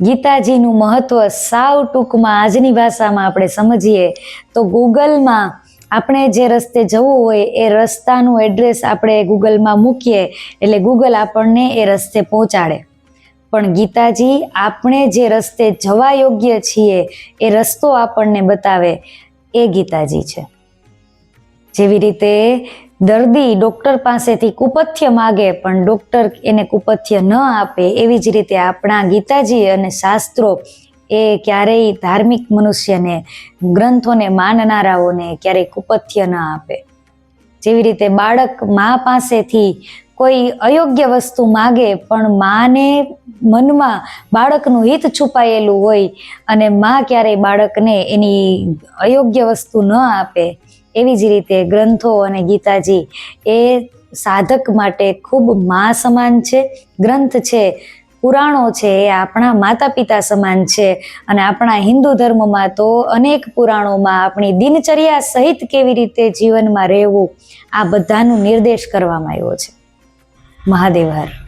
ગીતાજીનું મહત્વ સાવ ટૂંકમાં આજની ભાષામાં આપણે સમજીએ, તો ગૂગલમાં આપણે જે રસ્તે જવું હોય એ રસ્તાનું એડ્રેસ આપણે ગૂગલમાં મૂકીએ, એટલે ગૂગલ આપણને એ રસ્તે પહોંચાડે. પણ ગીતાજી આપણે જે રસ્તે જવા યોગ્ય છીએ, એ રસ્તો આપણને બતાવે, એ ગીતાજી છે. જેવી રીતે દર્દી ડૉક્ટર પાસેથી કુપથ્ય માગે પણ ડૉક્ટર એને કુપથ્ય ન આપે, એવી જ રીતે આપણા ગીતાજી અને શાસ્ત્રો એ ક્યારેય ધાર્મિક મનુષ્યને, ગ્રંથોને માનનારાઓને ક્યારેય કુપથ્ય ન આપે. જેવી રીતે બાળક મા પાસેથી કોઈ અયોગ્ય વસ્તુ માગે, પણ માને મનમાં બાળકનું હિત છુપાયેલું હોય અને મા ક્યારેય બાળકને એની અયોગ્ય વસ્તુ ન આપે, એવી જ રીતે ગ્રંથો અને ગીતાજી એ સાધક માટે ખૂબ મા સમાન છે, ગ્રંથ છે, પુરાણો છે, એ આપણા માતા પિતા સમાન છે અને આપણા હિન્દુ ધર્મમાં તો અનેક પુરાણોમાં આપણી દિનચર્યા સહિત કેવી રીતે જીવનમાં રહેવું, આ બધાનું નિર્દેશ કરવામાં આવ્યો છે. મહાદેવ હર